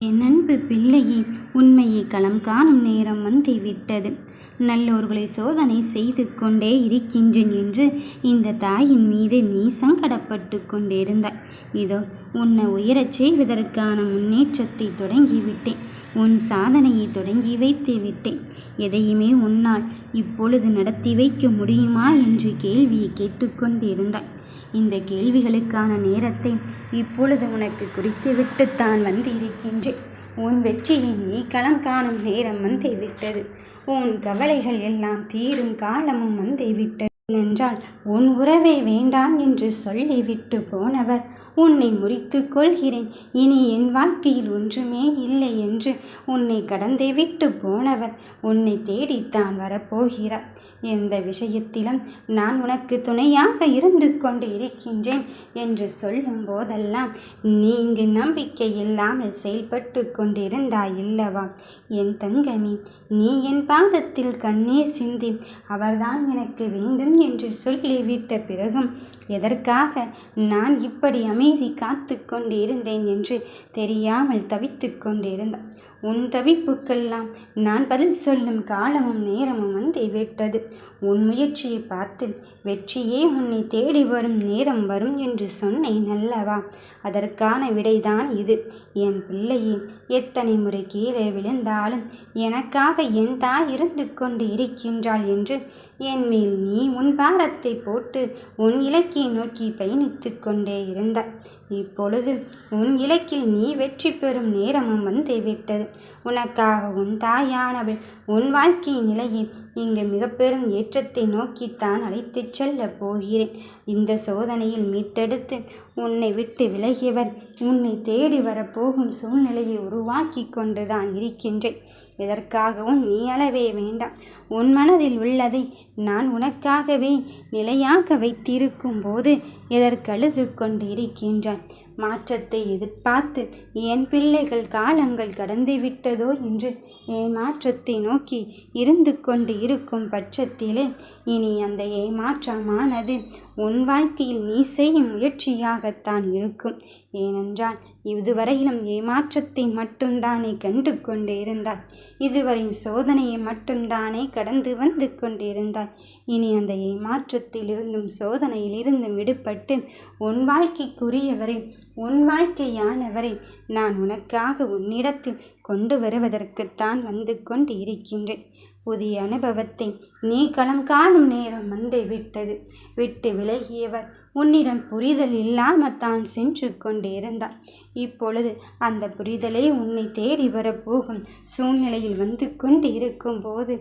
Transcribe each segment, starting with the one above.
என் அன்பு பிள்ளையே உண்மையை களம் காணும் நேரம் வந்து விட்டது நல்லோர்களை சோதனை செய்து கொண்டே இருக்கின்றேன் என்று இந்த தாயின் மீது நீ சங்கடப்பட்டு கொண்டிருந்தாய். இதோ உன்னை உயரச் செய்வதற்கான முன்னேற்றத்தை தொடங்கிவிட்டேன். உன் சாதனையை தொடங்கி வைத்து விட்டேன். எதையுமே உன்னால் இப்பொழுது நடத்தி வைக்க முடியுமா என்று கேள்வியை கேட்டுக்கொண்டிருந்தாய் இந்த கேள்விகளுக்கான நேரத்தை இப்பொழுது உனக்கு குறித்துவிட்டுத்தான் வந்து இருக்கின்றேன் உன் வெற்றியை நீ களம் காணும் நேரம் வந்து விட்டது உன் கவலைகள் எல்லாம் தீரும் காலமும் வந்து விட்டது உன் உறவே வேண்டாம் என்று சொல்லிவிட்டு போனவர். உன்னை முறித்து கொள்கிறேன். இனி என் வாழ்க்கையில் ஒன்றுமே இல்லை என்று உன்னை கடந்தே விட்டு போனவர் உன்னை தேடித்தான் வரப்போகிறார். எந்த விஷயத்திலும் நான் உனக்கு துணையாக இருந்து கொண்டு இருக்கின்றேன் என்று சொல்லும் போதெல்லாம் நீங்கு நம்பிக்கை இல்லாமல் செயல்பட்டு கொண்டிருந்தாய் இல்லவா என் தங்கமி நீ என் பாதத்தில் கண்ணீர் சிந்தி அவர்தான் எனக்கு வேண்டும் என்று சொல்லிவிட்ட பிறகும் எதற்காக நான் இப்படி அமைதி காத்து கொண்டிருந்தேன் என்று தெரியாமல் தவித்து கொண்டிருந்தாய் உன் தவிப்புக்கெல்லாம் நான் பதில் சொல்லும் காலமும் நேரமும் வந்து விட்டது. உன் முயற்சியை பார்த்து வெற்றியே உன்னை தேடி வரும் நேரம் வரும் என்று சொன்னேன் அல்லவா? அதற்கான விடைதான் இது. என் பிள்ளையே எத்தனை முறை கீழே விழுந்தாலும் எனக்காக என் தாய் இருந்து கொண்டு இருக்கின்றாள் என்று என் மேல் நீ உன் பாரத்தை போட்டு உன் இலக்கை நோக்கி பயணித்து கொண்டே இருந்தாய் இப்பொழுது உன் இலக்கில் நீ வெற்றி பெறும் நேரமும் வந்து விட்டது. உனக்காக உன் தாயானவள். உன் வாழ்க்கை நிலையை இங்கு மிக பெரும் ஏற்றத்தை நோக்கித்தான் அழைத்துச் செல்லப் போகிறேன். இந்த சோதனையில் மீட்டெடுத்து உன்னை விட்டு விலகியவர் உன்னை தேடி வரப்போகும் சூழ்நிலையை உருவாக்கி கொண்டுதான் இருக்கின்றேன். எதற்காகவும் நீ அளவே வேண்டாம். உன் மனதில் உள்ளதை நான் உனக்காகவே நிலையாக வைத்திருக்கும் போது எதற்கழுது கொண்டு இருக்கின்றான் மாற்றத்தை எதிர்பார்த்து என் பிள்ளைகள் காலங்கள் கடந்து விட்டதோ? என்று ஏமாற்றத்தை நோக்கி இருந்து கொண்டு இருக்கும் பட்சத்திலே இனி அந்த ஏமாற்றமானது உன் வாழ்க்கையில் நீ செய்யும் முயற்சியாகத்தான் இருக்கும். ஏனென்றால் இதுவரையிலும் ஏமாற்றத்தை மட்டும்தானே கண்டு கொண்டிருந்தாய் இதுவரையும் சோதனையை மட்டும்தானே கடந்து வந்து கொண்டிருந்தாய். இனி அந்த ஏமாற்றத்திலிருந்தும் சோதனையிலிருந்தும் விடுபட்டு உன் வாழ்க்கைக்குரியவரை உன் வாழ்க்கையானவரை நான் உனக்காக உன்னிடத்தில் கொண்டு வருவதற்குத்தான் வந்து கொண்டு இருக்கின்றேன் புதிய அனுபவத்தை நீ களம் காணும் நேரம் வந்து விட்டது. விட்டு விலகியவர் உன்னிடம் புரிதல் இல்லாமல் தான் சென்று கொண்டிருந்தார். இப்பொழுது அந்த புரிதலே உன்னை தேடி வரப்போகும் சூழ்நிலையில் வந்து கொண்டு இருக்கும் போது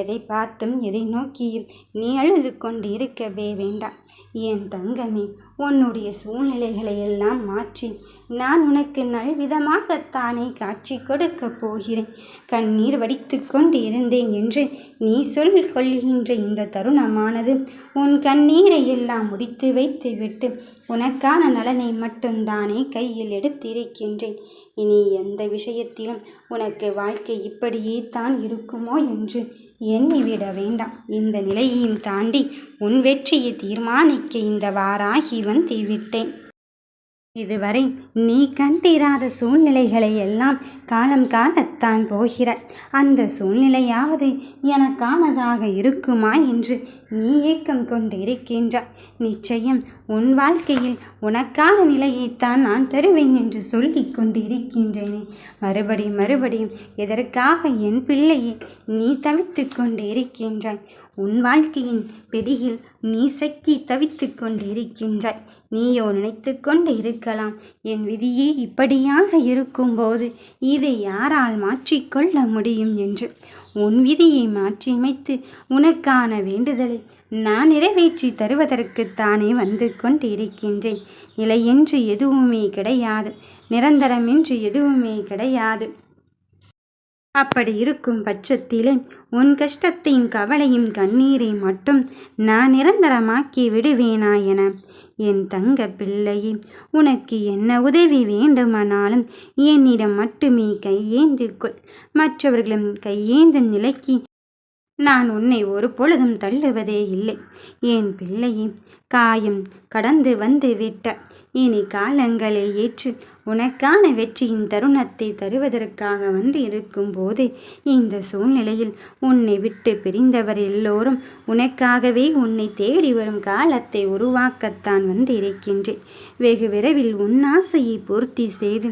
எதை பார்த்தும் எதை நோக்கியும் நீ அழுது கொண்டு இருக்கவே வேண்டாம். என் தங்கமே உன்னுடைய சூழ்நிலைகளை எல்லாம் மாற்றி நான் உனக்கு நல்விதமாகத்தானே காட்சி கொடுக்கப் போகிறேன். கண்ணீர் வடித்து கொண்டு இருந்தேன் என்று நீ சொல் கொள்கின்ற இந்த தருணமானது உன் கண்ணீரை எல்லாம் முடித்து வைத்துவிட்டு உனக்கான நலனை மட்டும்தானே கையில் எடுத்திருக்கின்றேன். இனி எந்த விஷயத்திலும் உனக்கு வாழ்க்கை இப்படியே தான் இருக்குமோ என்று எண்ணிவிட வேண்டாம். இந்த நிலையையும் தாண்டி உன் வெற்றியை தீர்மானிக்க இந்த வாராகி வந்து விட்டேன். இதுவரை நீ கண்டிராத சூழ்நிலைகளை எல்லாம் காலம் காணத்தான் போகிறாய். அந்த சூழ்நிலையாவது எனக்கானதாக இருக்குமா என்று நீ ஏக்கம் கொண்டிருக்கின்றாய். நிச்சயம் உன் வாழ்க்கையில் உனக்கான நிலையைத்தான் நான் தருவேன் என்று சொல்லி கொண்டிருக்கின்றேனே. மறுபடியும் மறுபடியும் எதற்காக என் பிள்ளையை நீ தவித்து கொண்டு இருக்கின்றாய் உன் வாழ்க்கையின் பெடியில் நீ சக்கி தவித்து கொண்டிருக்கின்றாய். நீயோ நினைத்து கொண்டு இருக்கலாம். என் விதியே இப்படியாக இருக்கும்போது இதை யாரால் மாற்றிக்கொள்ள முடியும் என்று. உன் விதியை மாற்றியமைத்து உனக்கான வேண்டுதலை நான் நிறைவேற்றி தருவதற்குத்தானே வந்து கொண்டிருக்கின்றேன். நிலையென்று எதுவுமே கிடையாது. நிரந்தரமென்று எதுவுமே கிடையாது. அப்படி இருக்கும் பட்சத்திலே உன் கஷ்டத்தையும் கவலையும் கண்ணீரை மட்டும் நான் நிரந்தரமாக்கி விடுவேனா என. என் தங்க பிள்ளையே உனக்கு என்ன உதவி வேண்டுமானாலும் என்னிடம் மட்டுமே கையேந்து கொள். மற்றவர்களும் கையேந்தும் நிலைக்கு நான் உன்னை ஒரு பொழுதும் தள்ளுவதே இல்லை. என் பிள்ளையே காயம் கடந்து வந்து விட்ட இனி காலங்களை ஏற்று உனக்கான வெற்றியின் தருணத்தை தருவதற்காக வந்து இருக்கும்போது இந்த சூழ்நிலையில் உன்னை விட்டு பிரிந்தவர் எல்லோரும் உனக்காகவே உன்னை தேடி வரும் காலத்தை உருவாக்கத்தான் வந்து இருக்கின்றேன். வெகு விரைவில் உன் ஆசையை பூர்த்தி செய்து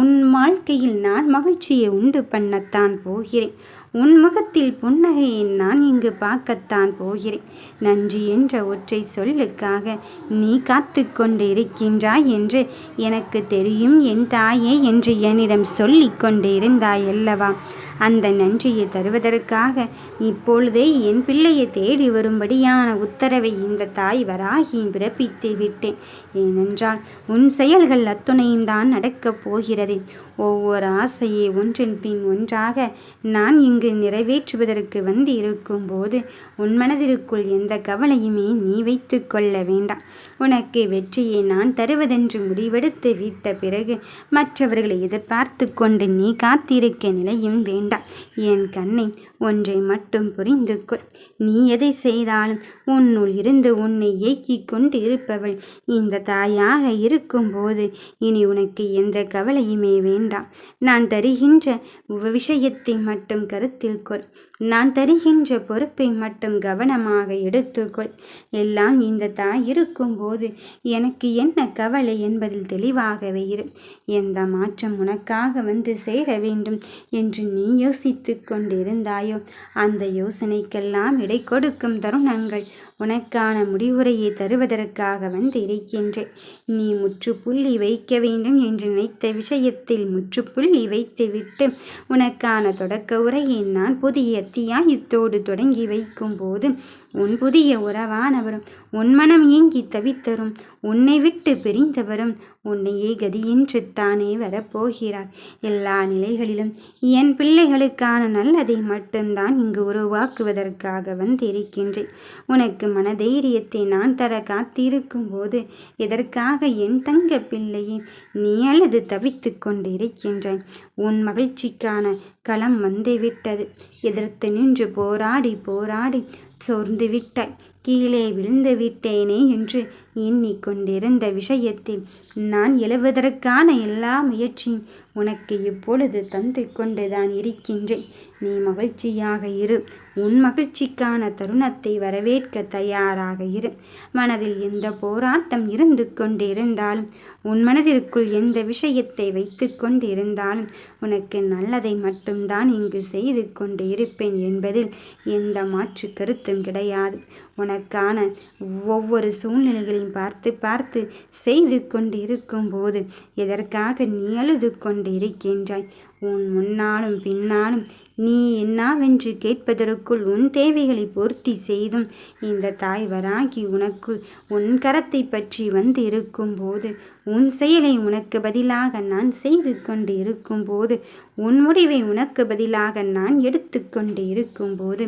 உன் வாழ்க்கையில் நான் மகிழ்ச்சியை உண்டு பண்ணத்தான் போகிறேன். உன் முகத்தில் புன்னகையை நான் இங்கு பார்க்கத்தான் போகிறேன். நன்றி என்ற ஒற்றை சொல்லுக்காக நீ காத்து கொண்டு இருக்கின்றாய் என்று எனக்கு தெரியும். என் தாயே என்று என்னிடம் சொல்லி கொண்டு இருந்தாய் அல்லவா? அந்த நன்றியை தருவதற்காக இப்பொழுதே என் பிள்ளையை தேடி வரும்படியான உத்தரவை இந்த தாய் வராகி பிறப்பித்து விட்டேன். ஏனென்றால் உன் செயல்கள் அத்துணையும் தான் நடக்கப் போகிறது. ஒவ்வொரு ஆசையை ஒன்றின் பின் ஒன்றாக நான் இங்கு நிறைவேற்றுவதற்கு வந்து இருக்கும்போது உன் மனதிற்குள் எந்த கவலையுமே நீ வைத்து கொள்ள வேண்டாம். உனக்கு வெற்றியை நான் தருவதென்று முடிவெடுத்து விட்ட பிறகு மற்றவர்களை எதிர்பார்த்து கொண்டு நீ காத்திருக்க நிலையும் வேண்டாம். என் கண்ணை ஒன்றை மட்டும் புரிந்து கொள். நீ எதை செய்தாலும் உன்னுள் இருந்து உன்னை இயக்கிக் கொண்டு இருப்பவள் இந்த தாயாக இருக்கும்போது இனி உனக்கு எந்த கவலையுமே வேண்டாம். நான் தருகின்ற விஷயத்தை மட்டும் கருத்து கொள் நான் தருகின்ற பொறுப்பை மட்டும் கவனமாக எடுத்துக்கொள். எல்லாம் இந்த தாய் இருக்கும்போது எனக்கு என்ன கவலை என்பதில் தெளிவாகவே இரு. எந்த மாற்றம் உனக்காக வந்து சேர வேண்டும் என்று நீ யோசித்து கொண்டிருந்தாயோ அந்த யோசனைக்கெல்லாம் இடை கொடுக்கும் தருணங்கள் உனக்கான முடிவுரையை தருவதற்காக வந்து இருக்கின்றேன். நீ முற்றுப்புள்ளி வைக்க வேண்டும் என்று நினைத்த விஷயத்தில் முற்றுப்புள்ளி வைத்துவிட்டு உனக்கான தொடக்க உரையை நான் புதிய அத்தியாயத்தோடு தொடங்கி வைக்கும்போது உன் புதிய உறவானவரும் உன் மனம் ஏங்கி தவித்தரும் உன்னை விட்டு பிரிந்தவரும் உன்னையே கதியின்று தானே வரப்போகிறார். எல்லா நிலைகளிலும் என் பிள்ளைகளுக்கான நல்லதை மட்டும்தான் இங்கு உருவாக்குவதற்காக வந்திருக்கின்றேன். உனக்கு மனதைரியத்தை நான் தர காத்திருக்கும் போது எதற்காக என் தங்க பிள்ளையே நீ அல்லது தவித்து கொண்டு உன் மகிழ்ச்சிக்கான களம் வந்துவிட்டது. எதிர்த்து நின்று போராடி போராடி சோர்ந்து விட்டாய். கீழே விழுந்து விட்டேனே என்று எண்ணிக்கொண்டிருந்த விஷயத்தில் நான் எழுவதற்கான எல்லா முயற்சியும் உனக்கு இப்பொழுது தந்து கொண்டுதான் இருக்கின்றேன். நீ மகிழ்ச்சியாக இரு. உன் மகிழ்ச்சிக்கான தருணத்தை வரவேற்க தயாராக இரு. மனதில் எந்த போராட்டம் இருந்து கொண்டிருந்தாலும் உன் மனதிற்குள் எந்த விஷயத்தை வைத்து கொண்டிருந்தாலும் உனக்கு நல்லதை மட்டும்தான் இங்கு செய்து கொண்டு இருப்பேன் என்பதில் எந்த மாற்று கருத்தும் கிடையாது. உனக்கான ஒவ்வொரு சூழ்நிலைகளையும் பார்த்து பார்த்து செய்து கொண்டு இருக்கும்போது எதற்காக நீ அழுது கொண்டு கொண்டிருக்கின்றாய். உன் முன்னாலும் பின்னாலும் நீ என்னவென்று கேட்பதற்குள் உன் தேவைகளை பூர்த்தி செய்தும் இந்த தாய் வராகி உனக்கு உன் கரத்தை பற்றி வந்து இருக்கும்போது உன் செயலை உனக்கு பதிலாக நான் செய்து கொண்டு இருக்கும்போது உன் முடிவை உனக்கு பதிலாக நான் எடுத்துக்கொண்டு இருக்கும்போது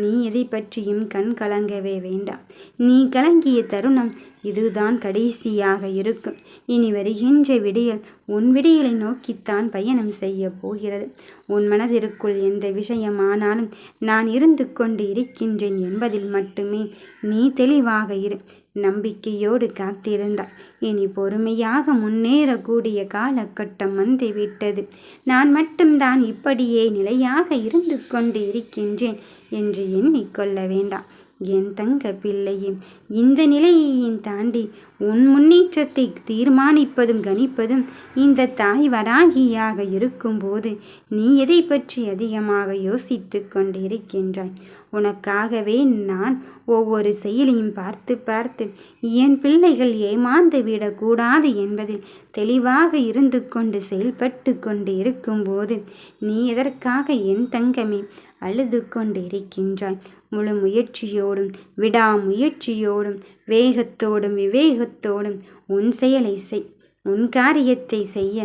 நீ எதை பற்றியும் கண் கலங்கவே வேண்டாம். நீ கலங்கிய தருணம் இதுதான் கடைசியாக இருக்கும். இனி வருகின்ற விடியல் உன் விடியலை நோக்கித்தான் பயணம் செய்ய போகிறது. உன் மனதிற்குள் எந்த விஷயமானாலும் நான் இருந்து கொண்டு இருக்கின்றேன் என்பதில் மட்டுமே நீ தெளிவாக இரு. நம்பிக்கையோடு காத்திருந்தாய். இனி பொறுமையாக முன்னேறக்கூடிய காலகட்டம் வந்துவிட்டது. நான் மட்டும்தான் இப்படியே நிலையாக இருந்து கொண்டு இருக்கின்றேன் என்று எண்ணிக்கொள்ள வேண்டாம். என் தங்க பிள்ளையே இந்த நிலையையும் தாண்டி உன் முன்னேற்றத்தை தீர்மானிப்பதும் கணிப்பதும் இந்த தாய் வராகியாக இருக்கும்போது நீ எதை பற்றி அதிகமாக யோசித்து கொண்டிருக்கின்றாய்? உனக்காகவே நான் ஒவ்வொரு செயலையும் பார்த்து பார்த்து என் பிள்ளைகள் ஏமாந்து விடக்கூடாது என்பதில் தெளிவாக இருந்து கொண்டு செயல்பட்டு கொண்டு இருக்கும்போது நீ எதற்காக என் தங்கமே அழுது கொண்டு இருக்கின்றாய் முழு முயற்சியோடும் விடாமுயற்சியோடும் வேகத்தோடும் விவேகத்தோடும் உன் செயலை செய். உன் காரியத்தை செய்ய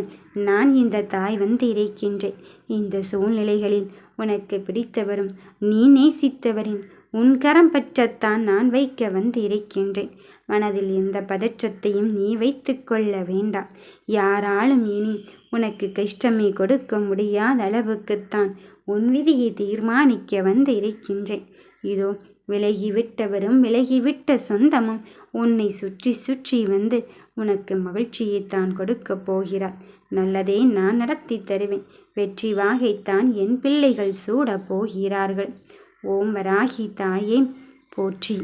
நான் இந்த தாய் வந்து இருக்கின்றேன் இந்த சூழ்நிலைகளில் உனக்கு பிடித்தவரும் நீ நேசித்தவரின் உன் கரம் பற்றத்தான் நான் வைக்க வந்து இருக்கின்றேன் மனதில் எந்த பதற்றத்தையும் நீ வைத்து கொள்ள வேண்டாம். யாராலும் இனி உனக்கு கஷ்டமே கொடுக்க முடியாத அளவுக்குத்தான் உன் விதியை தீர்மானிக்க வந்து இருக்கின்றேன் இதோ விலகிவிட்டவரும் விலகிவிட்ட சொந்தமும் உன்னை சுற்றி சுற்றி வந்து உனக்கு மகிழ்ச்சியைத்தான் கொடுக்கப் போகிறார். நல்லதே நான் நடத்தி தருவேன். வெற்றி வாகைத்தான் என் பிள்ளைகள் சூடப் போகிறார்கள். ஓம் வராகி தாயே போற்றி.